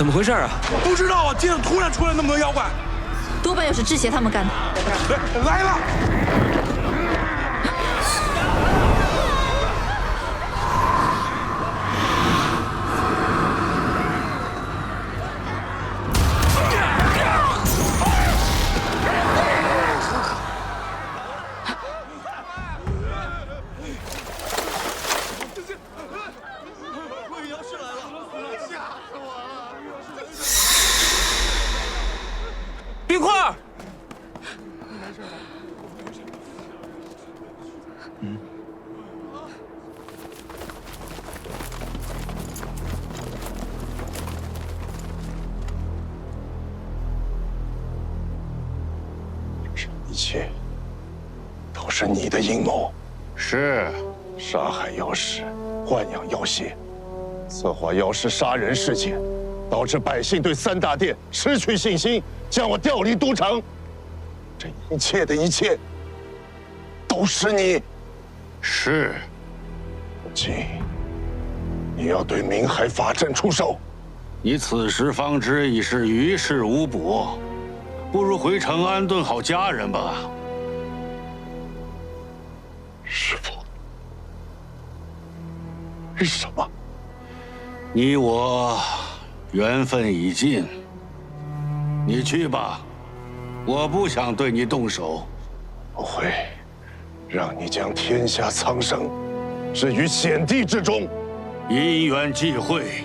怎么回事啊？不知道啊，街上突然出来那么多妖怪，多半又是志邪他们干的。来了！策划妖师杀人事件，导致百姓对三大殿失去信心，将我调离都城。这一切的一切，都是你。是，如今，你要对明海法阵出手。你此时方知已是于事无补，不如回城安顿好家人吧。师父，为什么？你我缘分已尽，你去吧，我不想对你动手。我会让你将天下苍生置于险地之中。因缘际会，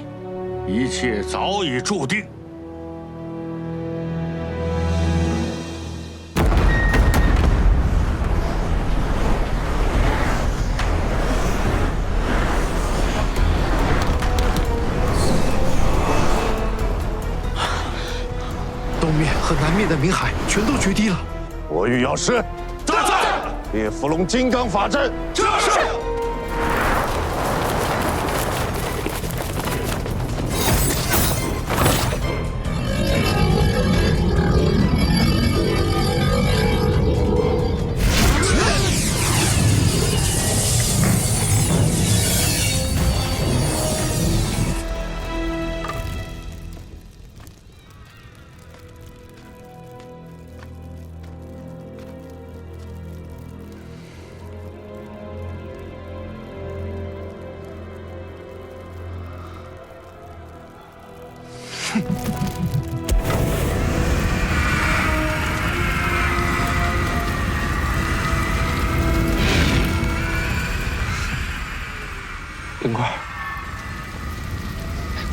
一切早已注定。的明海全都决堤了。我与药师在烈伏龙金刚法阵。是。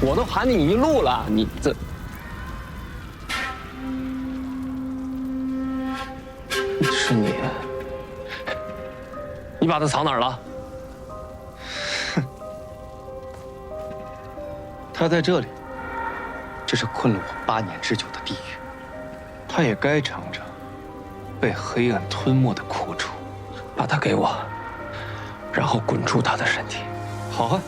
我都喊你一路了，你这是你？你把他藏哪儿了？他在这里，这是困了我八年之久的地狱，他也该尝尝被黑暗吞没的苦楚。把他给我，然后滚出他的身体。好啊！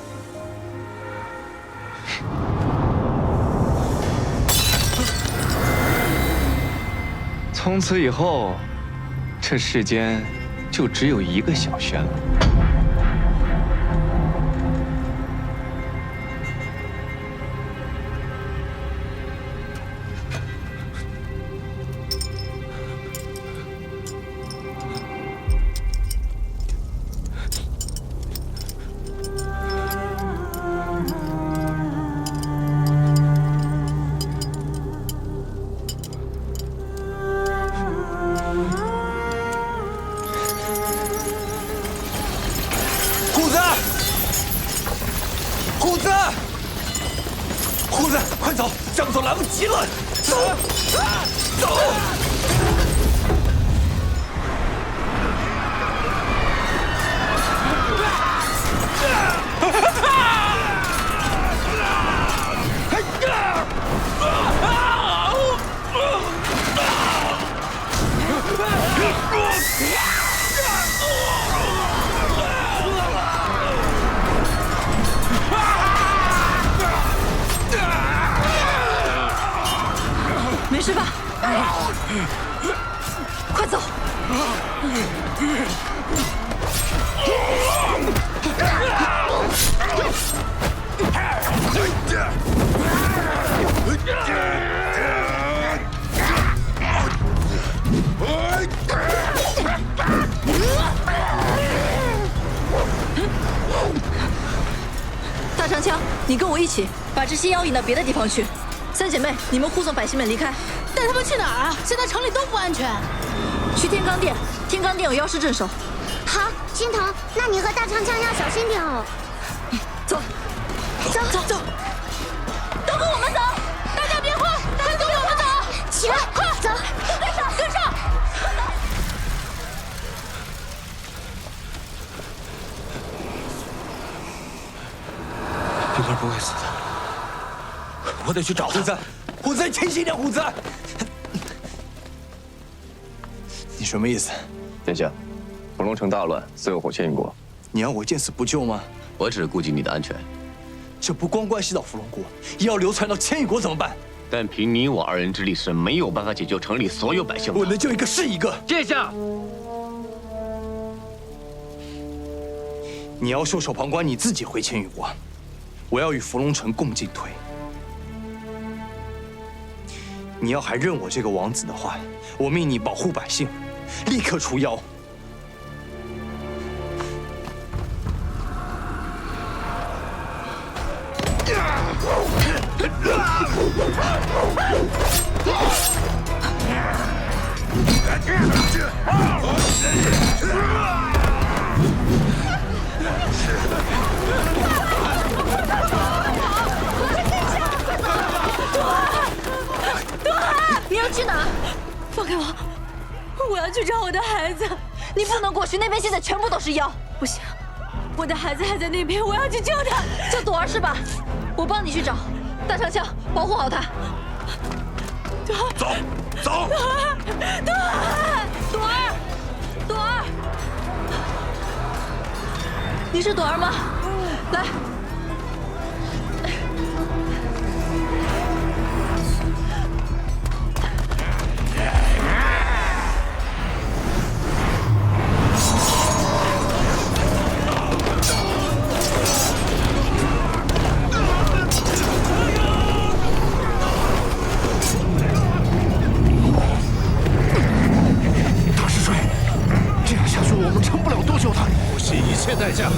从此以后，这世间就只有一个小轩了。这样走！来不及了，走，走。妖引到别的地方去。三姐妹，你们护送百姓们离开，带他们去哪儿啊？现在城里都不安全。去天罡殿，天罡殿有妖师镇守。好，心疼，那你和大长枪要小心点哦。走，走走走，都跟我们走！大家别慌，快跟我们走！起来，快走，跟上，跟上！冰儿不会死的。我得去找虎子，虎子，清醒点，虎子！你什么意思？殿下，伏龙城大乱，所有火牵引过。你要我见死不救吗？我只是顾及你的安全。这不光关系到伏龙国，也要流传到千羽国怎么办？但凭你我二人之力是没有办法解救城里所有百姓的。我能救一个是一个。殿下，你要袖手旁观，你自己回千羽国。我要与伏龙城共进退。你要还认我这个王子的话，我命你保护百姓，立刻除妖。去哪儿？放开我！我要去找我的孩子。你不能过去，那边现在全部都是妖。不行，我的孩子还在那边，我要去救他。叫朵儿是吧？我帮你去找。大长枪，保护好他。朵儿，走，走。朵儿，朵儿，朵儿，朵儿，你是朵儿吗？来。惜一切代价，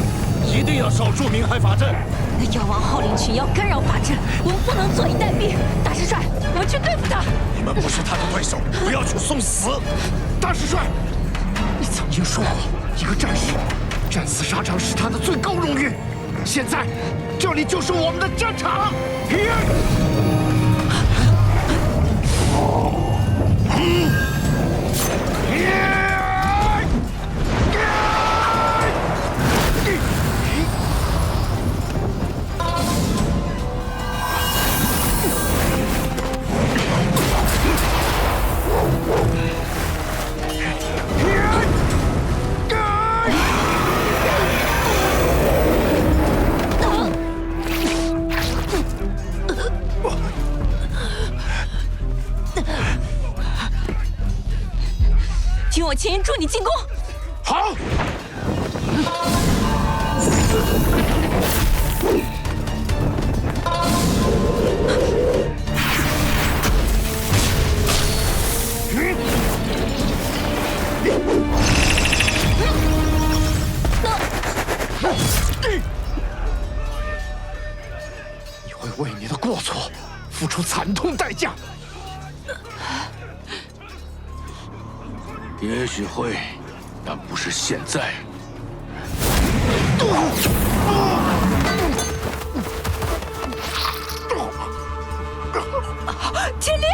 一定要守住明海法阵。那妖王号令群妖干扰法阵，我们不能坐以待毙。大师帅，我们去对付他。你们不是他的对手，不要去送死。大师帅，你曾经说过，一个战士战死沙场是他的最高荣誉。现在，这里就是我们的战场。助你进攻。好。你会为你的过错付出惨痛代价。也许会，但不是现在。天烈！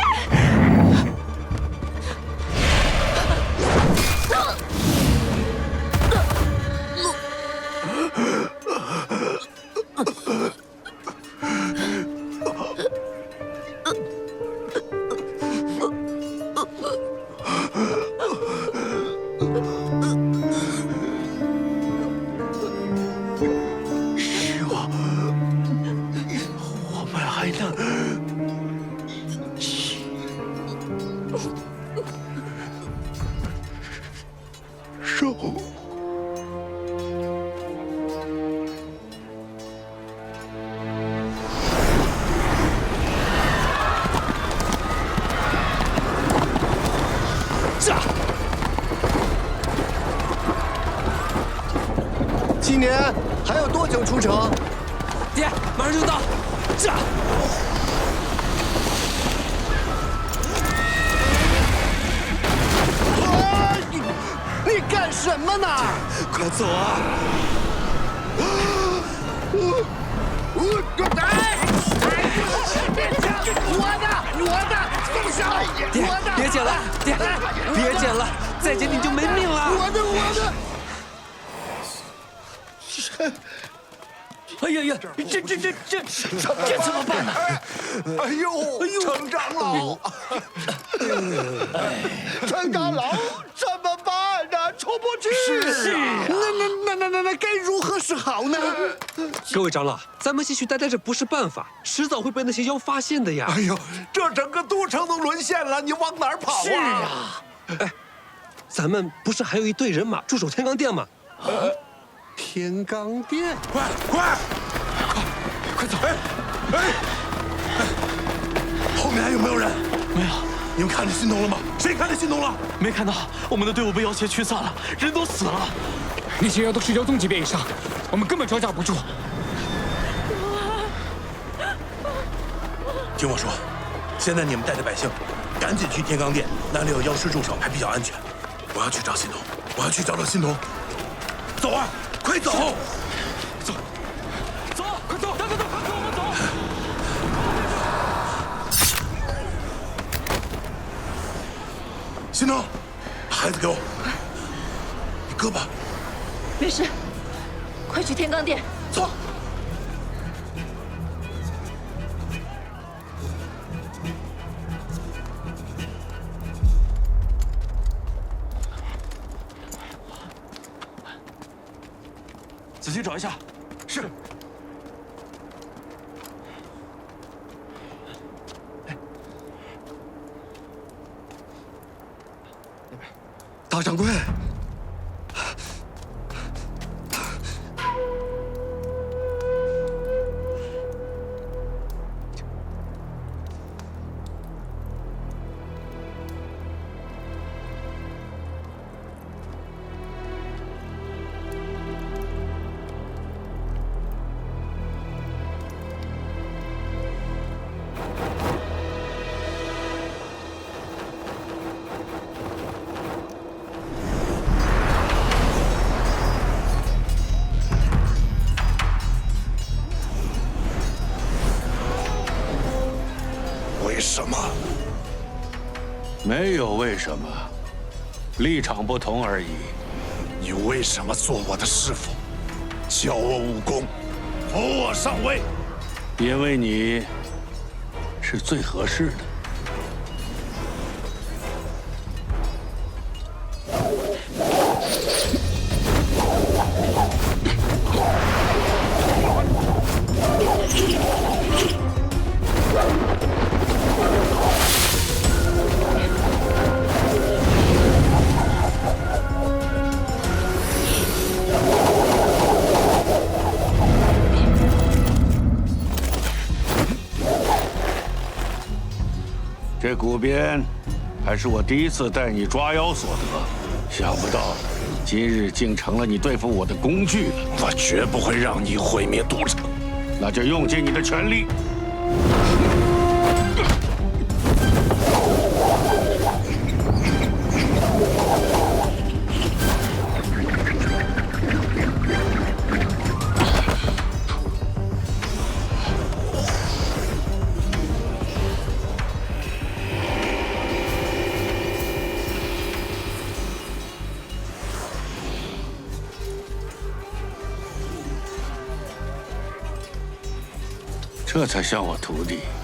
驾！今年还要多久出城？爹，马上上就到，驾！啊你你干什么呢？快走啊！我我哎哎！我的我的，放手！爹我的，别捡了，爹，别捡了，再捡你就没命了。我的我的。哎呀呀，这这这这这怎么办呢？哎呦，哎呦程长老，陈大佬，怎么办呢？出不去。是啊，那那那那那那该如何是好呢？各位长老，咱们继续待在这不是办法，迟早会被那些妖发现的呀。哎呦，这整个都城都沦陷了，你往哪儿跑啊？是啊，哎，咱们不是还有一队人马驻守天罡殿吗？天罡殿，快快快快走！哎哎哎，后面还有没有人？没有，你们看见新东了吗？谁看见新东了？没看到，我们的队伍被妖邪驱散了，人都死了。那些妖都是妖宗级别以上，我们根本招架不住。听我说，现在你们带着百姓，赶紧去天罡殿，那里有妖师驻守，还比较安全。我要去找新童，我要去找找新童。走啊，快！走，孩子给我，你胳膊。没事，快去天罡殿。走。仔细找一下。是。掌柜，没有为什么，立场不同而已。你为什么做我的师傅，教我武功，扶我上位？因为你是最合适的。这古鞭还是我第一次带你抓妖所得，想不到今日竟成了你对付我的工具了。我绝不会让你毁灭都城。那就用尽你的全力。这才像我徒弟。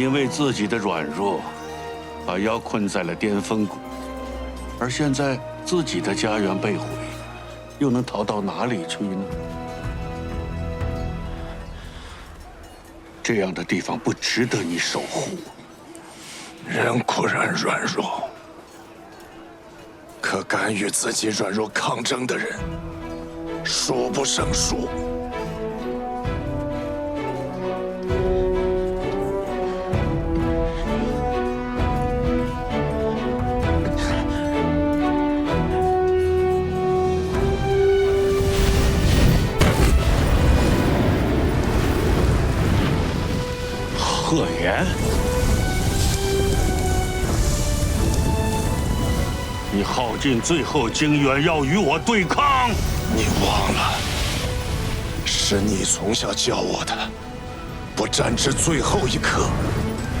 因为自己的软弱，把妖困在了巅峰谷，而现在自己的家园被毁，又能逃到哪里去呢？这样的地方不值得你守护。人固然软弱，可敢与自己软弱抗争的人，数不胜数。贺言，你耗尽最后精元，要与我对抗？你忘了，是你从小教我的，不战至最后一刻，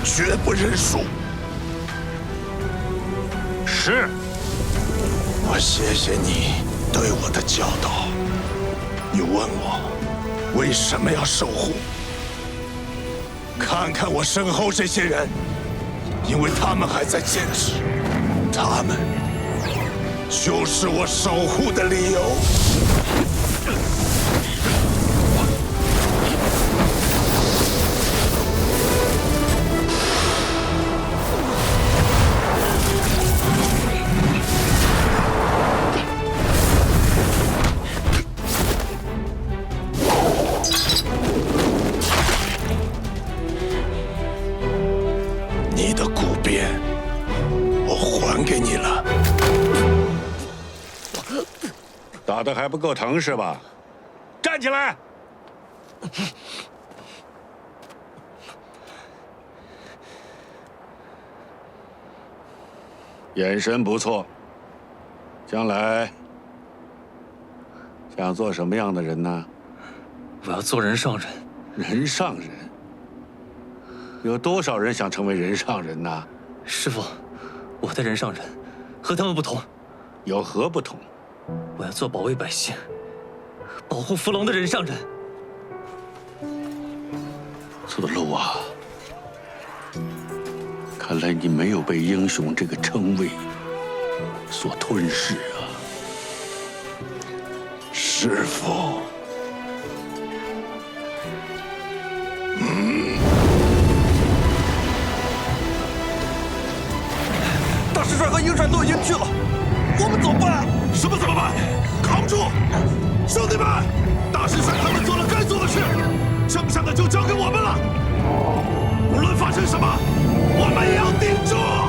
绝不认输。是，我谢谢你对我的教导。你问我为什么要守护？看看我身后这些人，因为他们还在坚持，他们就是我守护的理由。打的还不够疼是吧？站起来！眼神不错，将来想做什么样的人呢？我要做人上人。人上人？有多少人想成为人上人呢？师傅，我的人上人和他们不同，有何不同？我要做保卫百姓、保护伏龙的人上人。子路啊，看来你没有被英雄这个称谓所吞噬啊，师傅。嗯大师帅和鹰帅都已经去了，我们怎么办？什么怎么办？扛住！兄弟们大师兄他们做了该做的事剩下的就交给我们了。无论发生什么我们也要顶住。